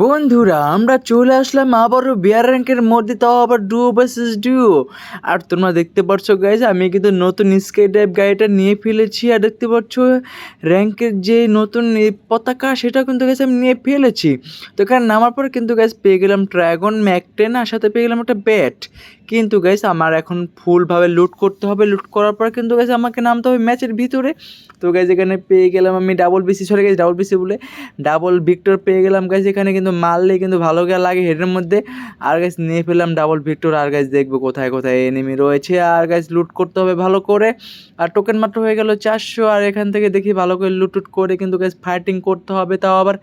বন্ধুরা, আমরা চলে আসলাম আবারও বিয়ার র্যাঙ্কের মধ্যে, তাও আবার ডুও ভার্সেস ডুও আর তোমরা দেখতে পাচ্ছ গাইজ আমি কিন্তু নতুন স্কেট টাইপ গাড়িটা নিয়ে ফেলেছি, আর দেখতে পাচ্ছ র্যাঙ্কের যে নতুন পতাকা, সেটা কিন্তু গেছে আমি নিয়ে ফেলেছি। তো এখানে নামার পর কিন্তু গাইজ পেয়ে গেলাম ড্রাগন ম্যাকটেন আর সাথে পেয়ে গেলাম একটা ব্যাট কিন্তু গাইজ আমার এখন ফুলভাবে লুট করতে হবে। লুট করার পর কিন্তু গাইজ আমাকে নামতে হবে ম্যাচের ভিতরে। তো গাইজ এখানে পেয়ে গেলাম আমি ডাবল বিসি সরে গেছি ডাবল বিসি বলে ডাবল ভিক্টর পেয়ে গেলাম গাইজ এখানে কিন্তু মারলে কিন্তু ভালো গা লাগে হেডের মধ্যে। আর গাইজ নিয়ে ফেললাম ডাবল ভিক্টর আর গাইজ দেখব কোথায় কোথায় এনিমি রয়েছে। আর গাইজ লুট করতে হবে ভালো করে। আর টোকেন মাত্র হয়ে গেল চারশো। আর এখান থেকে দেখি ভালো করে লুট টুট করে কিন্তু গাইজ ফাইটিং করতে হবে তাও আবার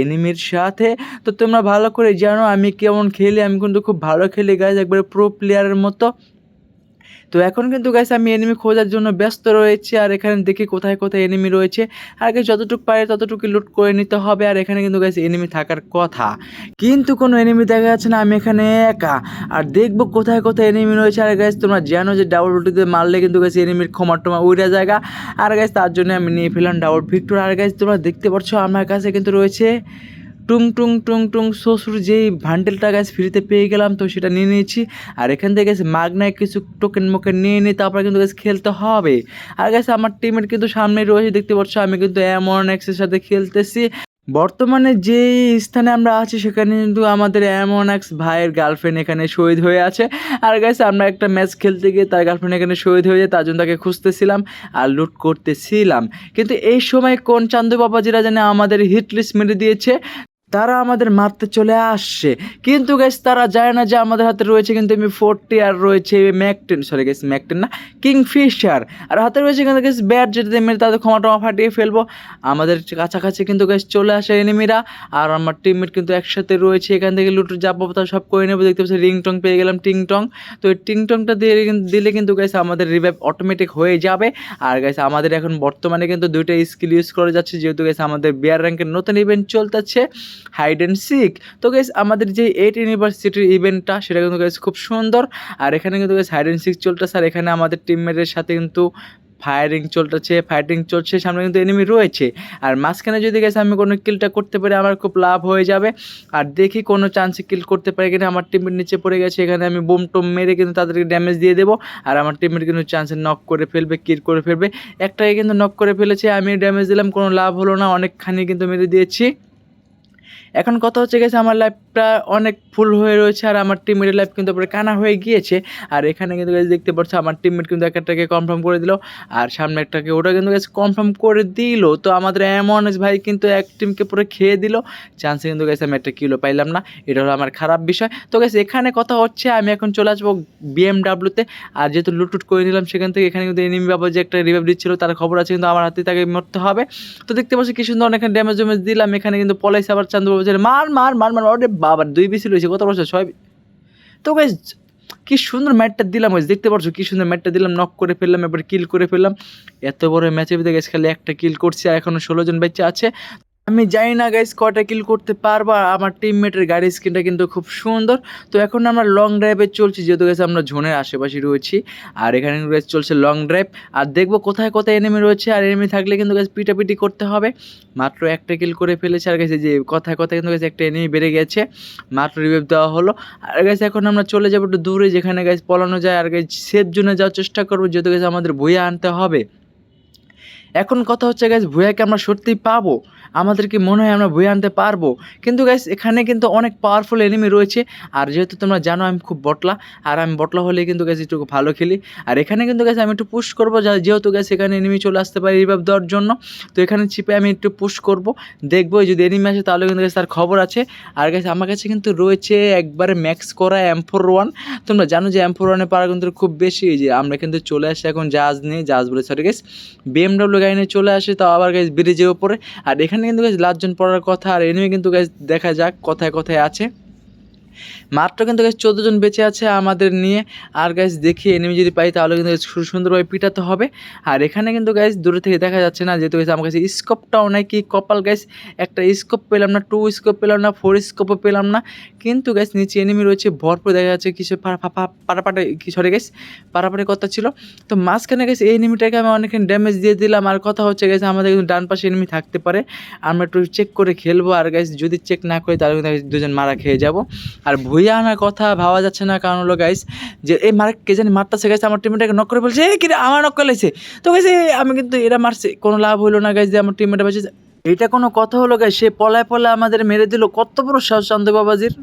এনিমির সাথে। তো তোমরা ভালো করে জানো আমি কেমন খেলি, আমি কিন্তু খুব ভালো খেলি গাইজ একবারে প্রো প্লেয়ারের মতো। তো এখন কিন্তু গাইস আমি এনিমি খোঁজার জন্য ব্যস্ত রয়েছে আর এখানে দেখি কোথায় কোথায় এনিমি রয়েছে। আর গাইস যতটুকু পারে ততটুকু লুট করে নিতে হবে আর এখানে কিন্তু গাইস এনিমি থাকার কথা। কিন্তু কোনো এনিমি দেখা যাচ্ছে না, আমি এখানে একা। আর দেখব কোথায় কোথায় এনিমি রয়েছে। আর গাইস তোমরা জানো যে ডাবল রুটিতে মারলে কিন্তু গাইস এনিমির ক্ষমা টমা উড়ে জায়গা। আর গাইস তার জন্য আমি নিয়ে ফেললাম ডাবল ভিক্টর আর গাইস তোমরা দেখতে পাচ্ছ আমার কাছে কিন্তু রয়েছে টুং টুং টুং টুং শ্বশুর যেই ভান্ডেলটা গাছ ফ্রিতে পেয়ে গেলাম, তো সেটা নিয়ে নিয়েছি। আর এখান থেকে গেছে মাগনায় কিছু টোকেন মোকেন নিয়ে নিই তারপরে কিন্তু গাছ খেলতে হবে। আর গেছে আমার টিমের কিন্তু সামনে রয়েছে, দেখতে পাচ্ছ আমি কিন্তু এমন এক্সের সাথে খেলতেছি। বর্তমানে যে স্থানে আমরা আছি, সেখানে কিন্তু আমাদের এমন এক্স ভাইয়ের গার্লফ্রেন্ড এখানে শহীদ হয়ে আছে। আর গাইছে আমরা একটা ম্যাচ খেলতে গিয়ে তার গার্লফ্রেন্ড এখানে শহীদ হয়ে যায় তার জন্য তাকে খুঁজতেছিলাম আর লুট করতেছিলাম। কিন্তু এই সময় কোন চান্দু বাবাজিরা জানে আমাদের হিট লিস্ট মেরে দিয়েছে তারা আমাদের মারতে চলে আসছে। কিন্তু গাইস তারা যায় না যে আমাদের হাতে রয়েছে কিন্তু এমনি ফোরটি আর রয়েছে ম্যাকটেন সরি গেস ম্যাকটেন না, কিংফিশার। আর হাতে রয়েছে কিন্তু গেস ব্যাট যেটা দিয়ে মেরে তাদের ক্ষমা টমা ফাটিয়ে ফেলব। আমাদের কাছাকাছি কিন্তু গাইস চলে আসে এনিমিরা আর আমার টিমমেট কিন্তু একসাথে রয়েছে, এখান থেকে লুটু যাব তা সব করে নেব। দেখতে পাচ্ছি রিং টং পেয়ে গেলাম টিং টং তো এই টিং টংটা দিয়ে দিলে কিন্তু গাইস আমাদের রিভাইভ অটোমেটিক হয়ে যাবে। আর গাইস আমাদের এখন বর্তমানে কিন্তু দুইটা স্কিল ইউজ করা যাচ্ছে। যেহেতু গাইস আমাদের বিয়ার র্যাঙ্কের নতুন ইভেন্ট চলতেছে। হাইড অ্যান্ড সিক তো গাইস আমাদের যে এইট ইউনিভার্সিটির ইভেন্টটা সেটা কিন্তু গাইস খুব সুন্দর। আর এখানে কিন্তু গাইস হাইড অ্যান্ড সিক চলতেছে। স্যার এখানে আমাদের টিমমেটের সাথে কিন্তু ফায়ারিং চলতেছে ফাইটিং চলছে। সামনে কিন্তু এনিমি রয়েছে। আর মাঝখানে যদি গেছে আমি কোনো কিলটা করতে পারি, আমার খুব লাভ হয়ে যাবে। আর দেখি কোনো চান্সে কিল করতে পারি কিনা। আমার টিমের নিচে পড়ে গেছে। এখানে আমি বোম টোম মেরে কিন্তু তাদেরকে ড্যামেজ দিয়ে দেবো। আর আমার টিমের কিন্তু চান্সে নক করে ফেলবে কিল করে ফেলবে। একটাই কিন্তু নক করে ফেলেছে। আমি ড্যামেজ দিলাম, কোনো লাভ হলো না। অনেকখানি কিন্তু মেরে দিয়েছি। এখন কথা হচ্ছে গেছে আমার লাইফটা অনেক ফুল হয়ে রয়েছে আর আমার টিমমেটের লাইফ কিন্তু পরে কানা হয়ে গিয়েছে। আর এখানে কিন্তু গেছে দেখতে পাচ্ছ আমার টিমমেট কিন্তু একটাকে কনফার্ম করে দিল। আর সামনে একটাকে ওটা কিন্তু গেছে কনফার্ম করে দিল। তো আমাদের এমন ভাই কিন্তু এক টিমকে পুরো খেয়ে দিল। চান্সে কিন্তু গেছে আমি একটা কিলো পাইলাম না। এটা হলো আমার খারাপ বিষয়। তো গেছে এখানে কথা হচ্ছে, আমি এখন চলে আসব বিএমডাব্লিউতে আর যেহেতু লুটুট করে নিলাম সেখান থেকে এখানে কিন্তু এনিমি বাবা যে একটা রিভাইভ দিচ্ছিল, তার খবর আছে কিন্তু আমার হাতে তাকে মরতে হবে। তো দেখতে পাচ্ছি কি সুন্দর এখানে ড্যামেজ ড্যামেজ দিলাম। এখানে কিন্তু পলাইছে আবার চান্দু বাবা ছেলে, মার মার মার মার ওরে বাবার দুই বিসি রয়েছে কত বছর ছয় তো গাইজ কি সুন্দর ম্যাটটা দিলাম ওই দেখতে পারছ কি সুন্দর ম্যাটটা দিলাম নক করে ফেললাম এবার কিল করে ফেললাম। এত বড় ম্যাচে ভিতরে গেছে খালি একটা কিল করছে আর এখনও ষোলো জন বেঁচে আছে। আমি জানি না গাইজ কটা কিল করতে পারব। আমার টিমমেটের গাড়ির স্ক্রিনটা কিন্তু খুব সুন্দর। তো এখন আমরা লং ড্রাইভে চলছি, যেহেতু গেছে আমরা জোনের আশেপাশে রয়েছি। আর এখানে guys, চলছে লং ড্রাইভ আর দেখব কোথায় কোথায় এনিমি রয়েছে। আর এনিমি থাকলে কিন্তু গাছ পিটাপিটি করতে হবে। মাত্র একটা কিল করে ফেলেছে। আর গেছে যে কথায় কথায় কিন্তু গেছে একটা এনিমি বেড়ে গেছে। মাত্র রিভাইভ দেওয়া হলো। আর গেছে এখন আমরা চলে যাব একটু দূরে, যেখানে গাছ পলানো যায়। আর গেছে সেফ জোনে যাওয়ার চেষ্টা করব, যেহেতু গেছে আমাদের বইয়ে আনতে হবে। এখন কথা হচ্ছে গ্যাস ভুয়াকে আমরা সত্যিই পাবো? আমাদের কি মনে হয় আমরা ভুয়া আনতে পারব। কিন্তু গ্যাস এখানে কিন্তু অনেক পাওয়ারফুল এনিমি রয়েছে। আর যেহেতু তোমরা জানো, আমি খুব বটলা। আর আমি বটলা হলে কিন্তু গ্যাস একটু ভালো খেলি। আর এখানে কিন্তু গ্যাস আমি একটু পুশ করব। যেহেতু গ্যাস এখানে এনিমি চলে আসতে পারে রিভাইভ দেওয়ার জন্য। তো এখানে চিপে আমি একটু পুশ করব। দেখব যদি এনিমি আসে, তাহলে কিন্তু গ্যাস তার খবর আছে। আর গ্যাস আমার কাছে কিন্তু রয়েছে একবারে ম্যাক্স করা এম ফোর ওয়ান তোমরা জানো যে এম ফোর ওয়ানের পাওয়ার কিন্তু খুব বেশি। যে আমরা কিন্তু চলে আসি এখন জাহাজ নিয়ে। জাহাজ বলে সরি গ্যাস বিএমডব্লিউ নিয়ে চলে আসে, তাও আবার গাছ ব্রিজের ওপরে আর এখানে কিন্তু গাছ লাভজন পড়ার কথা, আর এনিমি কিন্তু গাছ দেখা যাক কথায় কথায় আছে। মাত্র কিন্তু গাইস চোদ্দ জন বেঁচে আছে আমাদের নিয়ে। আর গাইস দেখি এনিমি যদি পাই তাহলে কিন্তু সুন্দরভাবে পিটাতে হবে। আর এখানে কিন্তু গাইস দূরে থেকে দেখা যাচ্ছে না, যেহেতু গাইস আমার কাছে স্কোপটাও নাই, কি কপাল গাইস একটা স্কোপ পেলাম না টু স্কোপ পেলাম না ফোর স্কোপও পেলাম না। কিন্তু গাইস নিচে এনিমি রয়েছে, ভরপুর দেখা যাচ্ছে কিছু পাটাপাটা কি সরে গাইস পারাপাড়ি কথা ছিল। তো মাঝখানে গেছে এই এনিমিটাকে আমি অনেকখানি ড্যামেজ দিয়ে দিলাম। আর কথা হচ্ছে গেছে আমাদের কিন্তু ডান পাশে এনিমি থাকতে পারে। আমরা একটু চেক করে খেলব। আর গাইস যদি চেক না করি তাহলে কিন্তু দুজন মারা খেয়ে যাব। আর ভুইয়া আনার কথা ভাবা যাচ্ছে না কারণ হলো গাইস যে এই মার, কে জানি মারতেছে গাইছে আমার টিমটাকে নক করে বলছে কিন্তু আমার নক করেছে তো গেছে আমি কিন্তু এরা মারছে, কোনো লাভ হলো না গাইস যে আমার টিমমেটা বেঁচে এটা কোনো কথা হলো গাইস সে পলায় পলায় আমাদের মেরে দিল। কত বড় সাহস চান্দ বাবাজির।